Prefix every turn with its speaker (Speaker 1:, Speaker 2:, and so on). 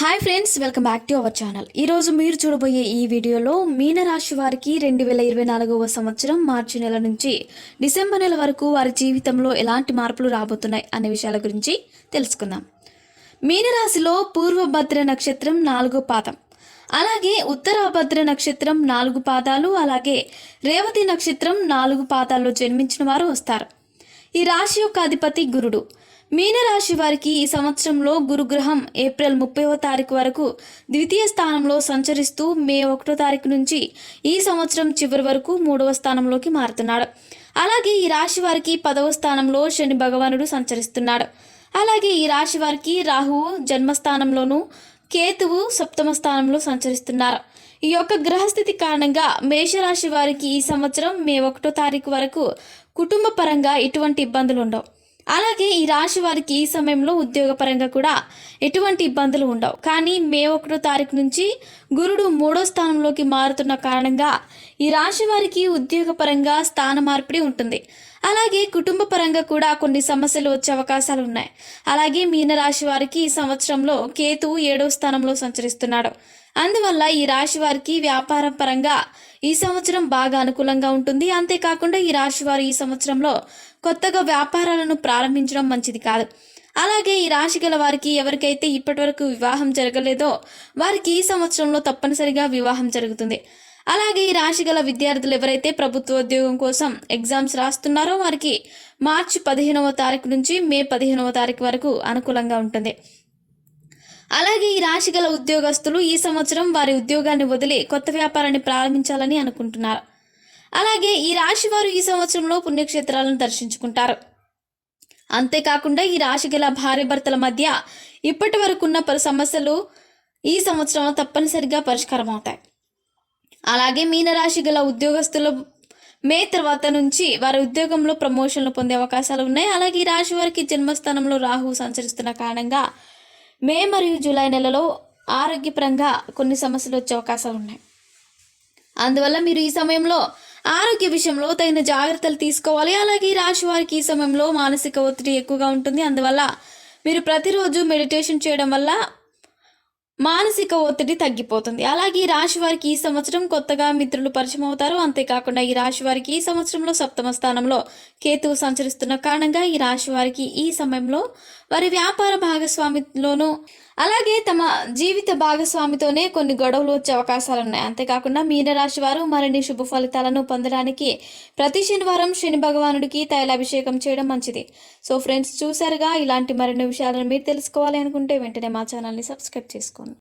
Speaker 1: Hi friends welcome back to our channel ఈరోజు మీరు చూడబోయే ఈ వీడియోలో మీనరాశి వారికి రెండు వేల ఇరవై నాలుగవ సంవత్సరం మార్చి నెల నుంచి డిసెంబర్ నెల వరకు వారి జీవితంలో ఎలాంటి మార్పులు రాబోతున్నాయి అనే విషయాల గురించి తెలుసుకుందాం. మీనరాశిలో పూర్వభద్ర నక్షత్రం నాలుగో పాదం. అలాగే ఉత్తరాభద్ర నక్షత్రం నాలుగు పాదాలు అలాగే రేవతి నక్షత్రం నాలుగు పాదాల్లో జన్మించిన వారు వస్తారు. ఈ రాశి యొక్క అధిపతి గురుడు. మీనరాశి వారికి ఈ సంవత్సరంలో గురుగ్రహం ఏప్రిల్ ముప్పైవ తారీఖు వరకు ద్వితీయ స్థానంలో సంచరిస్తూ మే ఒకటో తారీఖు నుంచి ఈ సంవత్సరం చివరి వరకు మూడవ స్థానంలోకి మారుతున్నాడు అలాగే ఈ రాశి వారికి పదవ స్థానంలో శని భగవానుడు సంచరిస్తున్నాడు. అలాగే ఈ రాశి వారికి రాహువు జన్మస్థానంలోనూ కేతువు సప్తమ స్థానంలో సంచరిస్తున్నారు. ఈ యొక్క గ్రహస్థితి కారణంగా మేషరాశి వారికి ఈ సంవత్సరం మే ఒకటో తారీఖు వరకు కుటుంబ పరంగా ఎటువంటి ఇబ్బందులు ఉండవు అలాగే ఈ రాశి వారికి ఈ సమయంలో ఉద్యోగపరంగా కూడా ఎటువంటి ఇబ్బందులు ఉండవు. కానీ మే ఒకటో తారీఖు నుంచి గురుడు మూడో స్థానంలోకి మారుతున్న కారణంగా ఈ రాశి వారికి ఉద్యోగపరంగా స్థాన మార్పిడి ఉంటుంది. అలాగే కుటుంబ పరంగా కూడా కొన్ని సమస్యలు వచ్చే అవకాశాలు ఉన్నాయి. అలాగే మీనరాశి వారికి ఈ సంవత్సరంలో కేతు ఏడో స్థానంలో సంచరిస్తున్నాడు. అందువల్ల ఈ రాశి వారికి వ్యాపార పరంగా ఈ సంవత్సరం బాగా అనుకూలంగా ఉంటుంది. అంతేకాకుండా ఈ రాశి వారు ఈ సంవత్సరంలో కొత్తగా వ్యాపారాలను ప్రారంభించడం మంచిది కాదు. అలాగే ఈ రాశి గల వారికి ఎవరికైతే ఇప్పటివరకు వివాహం జరగలేదో వారికి ఈ సంవత్సరంలో తప్పనిసరిగా వివాహం జరుగుతుంది. అలాగే ఈ రాశి గల విద్యార్థులు ఎవరైతే ప్రభుత్వ ఉద్యోగం కోసం ఎగ్జామ్స్ రాస్తున్నారో వారికి మార్చి పదిహేనవ తారీఖు నుంచి మే పదిహేనవ తారీఖు వరకు అనుకూలంగా ఉంటుంది. అలాగే ఈ రాశి గల ఉద్యోగస్తులు ఈ సంవత్సరం వారి ఉద్యోగాన్ని వదిలి కొత్త వ్యాపారాన్ని ప్రారంభించాలని అనుకుంటున్నారు. అలాగే ఈ రాశి వారు ఈ సంవత్సరంలో పుణ్యక్షేత్రాలను దర్శించుకుంటారు. అంతేకాకుండా ఈ రాశి గల భార్య భర్తల మధ్య ఇప్పటి వరకు ఉన్న పలు సమస్యలు ఈ సంవత్సరంలో తప్పనిసరిగా పరిష్కారం అవుతాయి. అలాగే మీనరాశి గల ఉద్యోగస్తులు మే తర్వాత నుంచి వారి ఉద్యోగంలో ప్రమోషన్లు పొందే అవకాశాలు ఉన్నాయి. అలాగే ఈ రాశి వారికి జన్మస్థానంలో రాహు సంచరిస్తున్న కారణంగా మే మరియు జూలై నెలలో ఆరోగ్యపరంగా కొన్ని సమస్యలు వచ్చే అవకాశాలు ఉన్నాయి. అందువల్ల మీరు ఈ సమయంలో ఆరోగ్య విషయంలో తగిన జాగ్రత్తలు తీసుకోవాలి. అలాగే ఈ రాశి వారికి ఈ సమయంలో మానసిక ఒత్తిడి ఎక్కువగా ఉంటుంది. అందువల్ల మీరు ప్రతిరోజు మెడిటేషన్ చేయడం వల్ల మానసిక ఒత్తిడి తగ్గిపోతుంది. అలాగే ఈ రాశి వారికి ఈ సంవత్సరం కొత్తగా మిత్రులు పరిచయం అవుతారు. అంతేకాకుండా ఈ రాశి వారికి ఈ సంవత్సరంలో సప్తమ స్థానంలో కేతువు సంచరిస్తున్న కారణంగా ఈ రాశి వారికి ఈ సమయంలో వారి వ్యాపార భాగస్వామిలోనూ అలాగే తమ జీవిత భాగస్వామితోనే కొన్ని గొడవలు వచ్చే అవకాశాలు ఉన్నాయి. అంతేకాకుండా మీనరాశి వారు మరిన్ని శుభ ఫలితాలను పొందడానికి ప్రతి శనివారం శని భగవానుడికి తైలాభిషేకం చేయడం మంచిది. సో ఫ్రెండ్స్ చూసారుగా ఇలాంటి మరిన్ని విషయాలను మీరు తెలుసుకోవాలి అనుకుంటే వెంటనే మా ఛానల్ని సబ్స్క్రైబ్ చేసుకోండి.